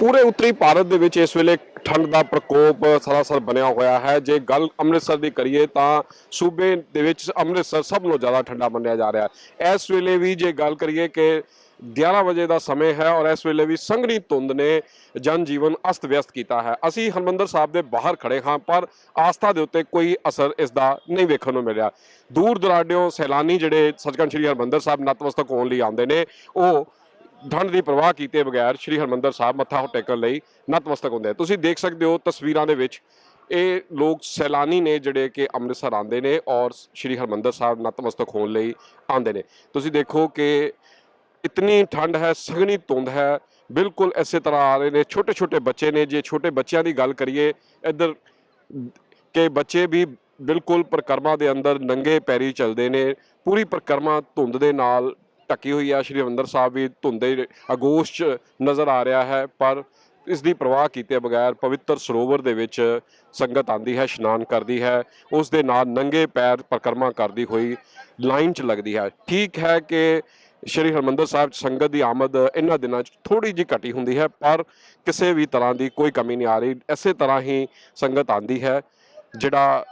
ਪੂਰੇ ਉੱਤਰੀ ਭਾਰਤ ਦੇ ਵਿੱਚ ਇਸ ਵੇਲੇ ਠੰਡ ਦਾ ਪ੍ਰਕੋਪ ਸਰਾਸਰ ਬਣਿਆ ਹੋਇਆ ਹੈ। ਜੇ ਗੱਲ ਅੰਮ੍ਰਿਤਸਰ ਦੀ ਕਰੀਏ ਤਾਂ ਸੂਬੇ ਦੇ ਵਿੱਚ ਅੰਮ੍ਰਿਤਸਰ ਸਭ ਤੋਂ ਜ਼ਿਆਦਾ ਠੰਡਾ ਮੰਨਿਆ ਜਾ ਰਿਹਾ ਹੈ। ਇਸ ਵੇਲੇ ਵੀ ਜੇ ਗੱਲ ਕਰੀਏ ਕਿ 11 ਵਜੇ ਦਾ ਸਮੇਂ ਹੈ ਔਰ ਇਸ ਵੇਲੇ ਵੀ ਸੰਘਣੀ ਧੁੰਦ ਨੇ ਜਨ ਜੀਵਨ ਅਸਤ ਵਿਅਸਤ ਕੀਤਾ ਹੈ। ਅਸੀਂ ਹਰਮੰਦਰ ਸਾਹਿਬ ਦੇ ਬਾਹਰ ਖੜੇ ਹਾਂ, ਪਰ ਆਸਥਾ ਦੇ ਉੱਤੇ ਕੋਈ ਅਸਰ ਇਸ ਦਾ ਨਹੀਂ ਵੇਖਣ ਨੂੰ ਮਿਲਿਆ। ਦੂਰ ਦਰਾਡਿਓਂ ਸੈਲਾਨੀ ਜਿਹੜੇ ਸੱਚਖੰਡ ਸ੍ਰੀ ਹਰਮੰਦਰ ਸਾਹਿਬ ਨਤਮਸਤਕ ਹੋਣ ਲਈ ਆਉਂਦੇ ਨੇ, ਉਹ ਠੰਡ ਦੀ ਪ੍ਰਵਾਹ ਕੀਤੇ ਬਗੈਰ ਸ੍ਰੀ ਹਰਮੰਦਰ ਸਾਹਿਬ ਮੱਥਾ ਟੇਕਣ ਲਈ ਨਤਮਸਤਕ ਹੁੰਦੇ ਤੁਸੀਂ ਦੇਖ ਸਕਦੇ ਹੋ ਤਸਵੀਰਾਂ ਦੇ ਵਿੱਚ ਇਹ ਲੋਕ ਸੈਲਾਨੀ ਨੇ ਜਿਹੜੇ ਕਿ ਅੰਮ੍ਰਿਤਸਰ ਆਉਂਦੇ ਨੇ ਔਰ ਸ੍ਰੀ ਹਰਮੰਦਰ ਸਾਹਿਬ ਨਤਮਸਤਕ ਹੋਣ ਲਈ ਆਉਂਦੇ ਨੇ। ਤੁਸੀਂ ਦੇਖੋ ਕਿ ਇਤਨੀ ਠੰਡ ਹੈ ਸਘਣੀ ਧੁੰਦ ਹੈ, ਬਿਲਕੁਲ ਇਸੇ ਤਰ੍ਹਾਂ ਆ ਰਹੇ ਨੇ। ਛੋਟੇ ਛੋਟੇ ਬੱਚੇ ਨੇ। ਜੇ ਛੋਟੇ ਬੱਚਿਆਂ ਦੀ ਗੱਲ ਕਰੀਏ, ਇੱਧਰ ਕਿ ਬੱਚੇ ਵੀ ਬਿਲਕੁਲ ਪ੍ਰਕਰਮਾ ਦੇ ਅੰਦਰ ਨੰਗੇ ਪੈਰੀ ਚੱਲਦੇ ਨੇ। ਪੂਰੀ ਪ੍ਰਕਰਮਾ ਧੁੰਦ ਦੇ ਨਾਲ ਢੱਕੀ ਹੋਈ ਆ, ਸ਼੍ਰੀ ਹਰਿਮੰਦਰ ਸਾਹਿਬ ਵੀ ਧੁੰਦੇ ਅਗੋਸ਼ 'ਚ ਨਜ਼ਰ ਆ ਰਿਹਾ ਹੈ, ਪਰ ਇਸ ਦੀ ਪ੍ਰਵਾਹ ਕੀਤੇ ਬਗੈਰ ਪਵਿੱਤਰ ਸਰੋਵਰ ਦੇ ਵਿੱਚ ਸੰਗਤ ਆਂਦੀ ਹੈ, ਇਸ਼ਨਾਨ ਕਰਦੀ ਹੈ, ਉਸ ਦੇ ਨਾਲ ਨੰਗੇ ਪੈਰ ਪ੍ਰਕਰਮਾ ਕਰਦੀ ਹੋਈ ਲਾਈਨ 'ਚ ਲੱਗਦੀ ਹੈ। ਠੀਕ ਹੈ ਕਿ ਸ਼੍ਰੀ ਹਰਮੰਦਰ ਸਾਹਿਬ 'ਚ ਸੰਗਤ ਦੀ ਆਮਦ ਇਹਨਾਂ ਦਿਨਾਂ 'ਚ ਥੋੜੀ ਜਿਹੀ ਘਟੀ ਹੁੰਦੀ ਹੈ, ਪਰ ਕਿਸੇ ਵੀ ਤਰ੍ਹਾਂ ਦੀ ਕੋਈ ਕਮੀ ਨਹੀਂ ਆ ਰਹੀ। ਇਸੇ ਤਰ੍ਹਾਂ ਹੀ ਸੰਗਤ ਆਂਦੀ ਹੈ, ਜਿਹੜਾ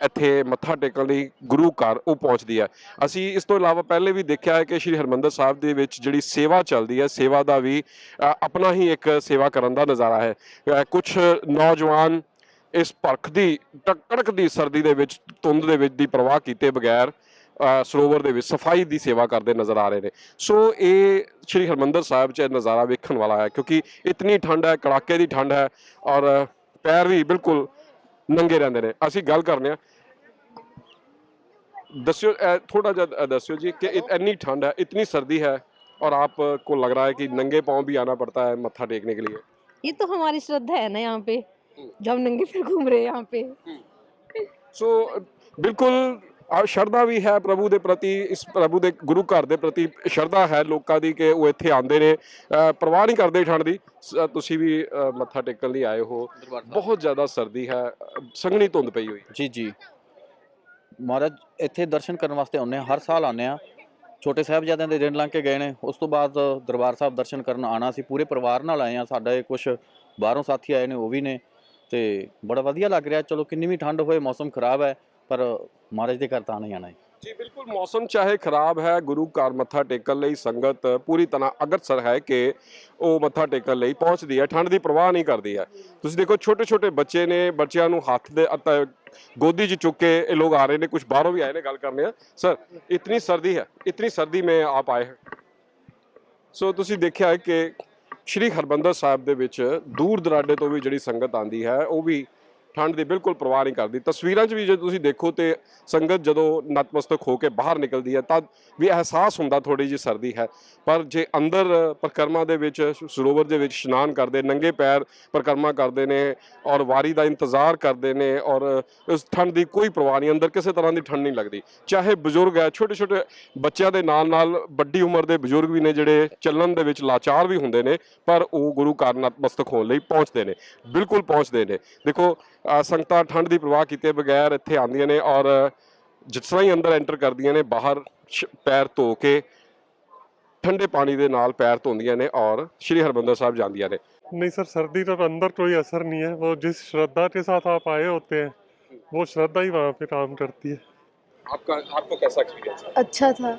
ਇੱਥੇ ਮੱਥਾ ਟੇਕਣ ਲਈ ਗੁਰੂ ਘਰ ਉਹ ਪਹੁੰਚਦੀ ਹੈ। ਅਸੀਂ ਇਸ ਤੋਂ ਇਲਾਵਾ ਪਹਿਲੇ ਵੀ ਦੇਖਿਆ ਹੈ ਕਿ ਸ਼੍ਰੀ ਹਰਮੰਦਰ ਸਾਹਿਬ ਦੇ ਵਿੱਚ ਜਿਹੜੀ ਸੇਵਾ ਚੱਲਦੀ ਹੈ, ਸੇਵਾ ਦਾ ਵੀ ਆਪਣਾ ਹੀ ਇੱਕ ਸੇਵਾ ਕਰਨ ਦਾ ਨਜ਼ਾਰਾ ਹੈ। ਕੁਝ ਨੌਜਵਾਨ ਇਸ ਭਰਖ ਦੀ, ਟਕੜਕ ਦੀ ਸਰਦੀ ਦੇ ਵਿੱਚ, ਧੁੰਦ ਦੇ ਵਿੱਚ ਦੀ ਪ੍ਰਵਾਹ ਕੀਤੇ ਬਗੈਰ ਸਰੋਵਰ ਦੇ ਵਿੱਚ ਸਫ਼ਾਈ ਦੀ ਸੇਵਾ ਕਰਦੇ ਨਜ਼ਰ ਆ ਰਹੇ ਨੇ। ਸੋ ਇਹ ਸ਼੍ਰੀ ਹਰਮੰਦਰ ਸਾਹਿਬ 'ਚ ਇਹ ਨਜ਼ਾਰਾ ਵੇਖਣ ਵਾਲਾ ਹੈ ਕਿਉਂਕਿ ਇਤਨੀ ਠੰਡ ਹੈ, ਕੜਾਕੇ ਦੀ ਠੰਡ ਹੈ ਔਰ ਪੈਰ ਵੀ ਬਿਲਕੁਲ ਨੰਗੇ ਰਹਿੰਦੇ ਨੇ ਅਸੀਂ ਗੱਲ ਕਰਨੇ ਆ ਦੱਸਿਓ ਥੋੜਾ ਜਿਹਾ ਅ, ਦੱਸਿਓ ਜੀ ਕਿ इत- इतनी ठंड है इतनी सर्दी है और आपको लग रहा है कि नंगे पाँव भी आना पड़ता है मत्था टेकने के लिए ये तो हमारी श्रद्धा है ना यहाँ पे जो हम नंगे फिर घूम रहे हैं यहाँ पे ਸੋ ਬਿਲਕੁਲ ਆ ਸ਼ਰਧਾ ਵੀ ਹੈ ਪ੍ਰਭੂ ਦੇ ਪ੍ਰਤੀ ਇਸ ਪ੍ਰਭੂ ਦੇ ਗੁਰੂ ਘਰ ਦੇ ਪ੍ਰਤੀ ਸ਼ਰਧਾ ਹੈ ਲੋਕਾਂ ਦੀ ਕਿ ਉਹ ਇੱਥੇ ਆਉਂਦੇ ਨੇ। ਪਰਵਾਹ ਨਹੀਂ ਕਰਦੇ ਠੰਡ ਦੀ। ਤੁਸੀਂ ਵੀ ਮੱਥਾ ਟੇਕਣ ਲਈ ਆਏ ਹੋ। ਬਹੁਤ ਜ਼ਿਆਦਾ ਸਰਦੀ ਹੈ। ਸੰਘਣੀ ਧੁੰਦ ਪਈ ਹੋਈ। ਜੀ ਜੀ। ਮਹਾਰਾਜ ਇੱਥੇ ਦਰਸ਼ਨ ਕਰਨ ਵਾਸਤੇ ਆਉਂਦੇ ਆ ਹਰ ਸਾਲ ਆਉਂਦੇ ਆ ਛੋਟੇ ਸਾਹਿਬਜ਼ਾਦਿਆਂ ਦੇ ਦਿਨ ਲੰਘ ਕੇ ਗਏ ਨੇ। ਉਸ ਤੋਂ ਬਾਅਦ ਦਰਬਾਰ ਸਾਹਿਬ ਦਰਸ਼ਨ ਕਰਨ ਆਣਾ ਸੀ ਪੂਰੇ ਪਰਿਵਾਰ ਨਾਲ ਆਏ ਆ ਸਾਡੇ ਕੁਝ ਬਾਹਰੋਂ ਸਾਥੀ ਆਏ ਨੇ ਉਹ ਵੀ ਨੇ। ਤੇ ਬੜਾ ਵਧੀਆ ਲੱਗ ਰਿਹਾ। ਚਲੋ ਕਿੰਨੀ ਵੀ ਠੰਡ ਹੋਏ ਮੌਸਮ ਖਰਾਬ ਹੈ। ਪਰ ਮਹਾਰਾਜ ਦੇ ਘਰ ਤਾਂ ਆਣਾ ਆਣਾ ਜੀ, ਬਿਲਕੁਲ, ਮੌਸਮ ਚਾਹੇ ਖਰਾਬ ਹੈ, ਗੁਰੂ ਘਰ ਮੱਥਾ ਟੇਕਣ ਲਈ ਸੰਗਤ ਪੂਰੀ ਤਰ੍ਹਾਂ ਅਗਰਸਰ ਹੈ ਕਿ ਉਹ ਮੱਥਾ ਟੇਕਣ ਲਈ ਪਹੁੰਚਦੀ ਹੈ, ਠੰਡ ਦੀ ਪਰਵਾਹ ਨਹੀਂ ਕਰਦੀ ਹੈ। ਤੁਸੀਂ ਦੇਖੋ ਛੋਟੇ ਛੋਟੇ ਬੱਚੇ ਨੇ, ਬੱਚਿਆਂ ਨੂੰ ਹੱਥ ਦੇ ਗੋਦੀ 'ਚ ਚੁੱਕ ਕੇ ਇਹ ਲੋਕ ਆ ਰਹੇ ਨੇ ਕੁਝ ਬਾਹਰੋਂ ਵੀ ਆਏ ਨੇ, ਗੱਲ ਕਰਨੇ ਆ ਸਰ ਇਤਨੀ ਸਰਦੀ ਹੈ, ਇਤਨੀ ਸਰਦੀ ਮੈਂ ਆਪ ਆਏ ਹਾਂ। ਸੋ ਤੁਸੀਂ ਦੇਖਿਆ ਕਿ ਸ਼੍ਰੀ ਹਰਬੰਦਰ ਸਾਹਿਬ ਦੇ ਵਿੱਚ ਦੂਰ ਦਰਾਡੇ ਤੋਂ ਵੀ ਜਿਹੜੀ ਸੰਗਤ ਆਂਦੀ ਹੈ, ਉਹ ਵੀ ਠੰਡ ਦੀ ਬਿਲਕੁਲ ਪਰਵਾਹ ਨਹੀਂ ਕਰਦੀ। ਤਸਵੀਰਾਂ 'ਚ ਵੀ ਜੇ ਤੁਸੀਂ ਦੇਖੋ ਤੇ ਸੰਗਤ ਜਦੋਂ ਨਤਮਸਤਕ ਹੋ ਕੇ ਬਾਹਰ ਨਿਕਲਦੀ ਹੈ ਤਾਂ ਵੀ ਅਹਿਸਾਸ ਹੁੰਦਾ ਥੋੜੀ ਜਿਹੀ ਸਰਦੀ ਹੈ। ਪਰ ਜੇ ਅੰਦਰ ਪ੍ਰਕਰਮਾ ਦੇ ਵਿੱਚ, ਸਰੋਵਰ ਦੇ ਵਿੱਚ ਇਸ਼ਨਾਨ ਕਰਦੇ, ਨੰਗੇ ਪੈਰ ਪ੍ਰਕਰਮਾ ਕਰਦੇ ਨੇ ਔਰ ਵਾਰੀ ਦਾ ਇੰਤਜ਼ਾਰ ਕਰਦੇ ਨੇ ਔਰ ਉਸ ਠੰਡ ਦੀ ਕੋਈ ਪਰਵਾਹ ਨਹੀਂ, ਅੰਦਰ ਕਿਸੇ ਤਰ੍ਹਾਂ ਦੀ ਠੰਡ ਨਹੀਂ ਲੱਗਦੀ। ਚਾਹੇ ਬਜ਼ੁਰਗ ਹੈ ਛੋਟੇ ਛੋਟੇ ਬੱਚਿਆਂ ਦੇ ਨਾਲ ਨਾਲ ਵੱਡੀ ਉਮਰ ਦੇ ਬਜ਼ੁਰਗ ਵੀ ਨੇ ਜਿਹੜੇ ਚੱਲਣ ਦੇ ਵਿੱਚ ਲਾਚਾਰ ਵੀ ਹੁੰਦੇ ਨੇ, ਪਰ ਉਹ ਗੁਰੂ ਘਰ ਨਤਮਸਤਕ ਹੋਣ ਲਈ ਪਹੁੰਚਦੇ ਨੇ, ਬਿਲਕੁਲ ਪਹੁੰਚਦੇ ਨੇ। ਦੇਖੋ ਸੰਗਤਾਂ ਠੰਡ ਦੀ ਪ੍ਰਵਾਹ ਕੀਤੇ ਬਗੈਰ ਇੱਥੇ ਆਉਂਦੀਆਂ ਨੇ ਔਰ ਜਿਸ ਤਰ੍ਹਾਂ ਹੀ ਅੰਦਰ ਐਂਟਰ ਕਰਦੀਆਂ ਨੇ ਬਾਹਰ ਸ਼- ਪੈਰ ਧੋ ਕੇ ਠੰਡੇ ਪਾਣੀ ਦੇ ਨਾਲ ਪੈਰ ਧੋਂਦੀਆਂ ਨੇ ਔਰ ਸ਼੍ਰੀ ਹਰਮੰਦਰ ਸਾਹਿਬ ਜਾਂਦੀਆਂ ਨੇ नहीं सर सर्दी का तो अंदर कोई असर नहीं है वो जिस श्रद्धा के साथ आप आए होते हैं वो श्रद्धा ही वहाँ पे काम करती है आपका आपको कैसा एक्सपीरियंस है अच्छा था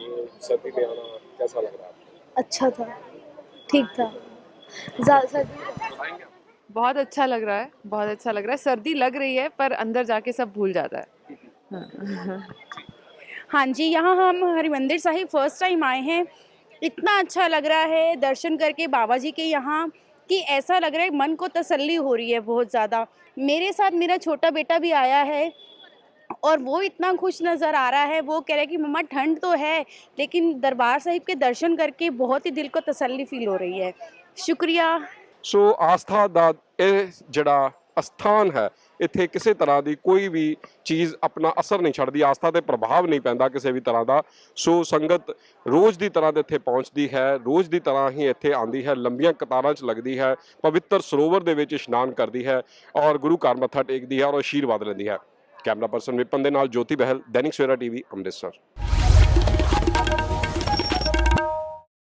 ये सर्दी में आना कैसा लग रहा है अच्छा था ठीक था ज्यादा सर्दी बहुत अच्छा लग रहा है, बहुत अच्छा लग रहा है। सर्दी लग रही है, पर अंदर जाके सब भूल जाता है। हाँ। जी, यहाँ हम हरिमंदिर साहिब फ़र्स्ट टाइम आए हैं। इतना अच्छा लग रहा है दर्शन करके बाबा जी के यहाँ, कि ऐसा लग रहा है मन को तसल्ली हो रही है बहुत ज़्यादा। मेरे साथ मेरा छोटा बेटा भी आया है, और वो इतना खुश नज़र आ रहा है। वो कह रहा है कि, मम्मा, ठंड तो है, लेकिन दरबार साहिब के दर्शन करके बहुत ही दिल को तसल्ली फील हो रही है। शुक्रिया। ਸੋ ਆਸਥਾ ਦਾ ਇਹ ਜਿਹੜਾ ਅਸਥਾਨ ਹੈ, ਇੱਥੇ ਕਿਸੇ ਤਰ੍ਹਾਂ ਦੀ ਕੋਈ ਵੀ ਚੀਜ਼ ਆਪਣਾ ਅਸਰ ਨਹੀਂ ਛੱਡਦੀ, ਆਸਥਾ ਤੇ ਪ੍ਰਭਾਵ ਨਹੀਂ ਪੈਂਦਾ ਕਿਸੇ ਵੀ ਤਰ੍ਹਾਂ ਦਾ। ਸੋ ਸੰਗਤ ਰੋਜ਼ ਦੀ ਤਰ੍ਹਾਂ ਦੇ ਇੱਥੇ ਪਹੁੰਚਦੀ ਹੈ, ਰੋਜ਼ ਦੀ ਤਰ੍ਹਾਂ ਹੀ ਇੱਥੇ ਆਂਦੀ ਹੈ, ਲੰਬੀਆਂ ਕਤਾਰਾਂ 'ਚ ਲੱਗਦੀ ਹੈ, ਪਵਿੱਤਰ ਸਰੋਵਰ ਦੇ ਵਿੱਚ ਇਸ਼ਨਾਨ ਕਰਦੀ ਹੈ ਔਰ ਗੁਰੂ ਘਰ ਮੱਥਾ ਟੇਕਦੀ ਹੈ ਔਰ ਆਸ਼ੀਰਵਾਦ ਲੈਂਦੀ ਹੈ। ਕੈਮਰਾ ਪਰਸਨ ਵਿਪਨ ਦੇ ਨਾਲ ਜੋਤੀ ਬਹਿਲ, ਦੈਨਿਕ ਸਵੇਰਾ ਟੀਵੀ, ਅੰਮ੍ਰਿਤਸਰ।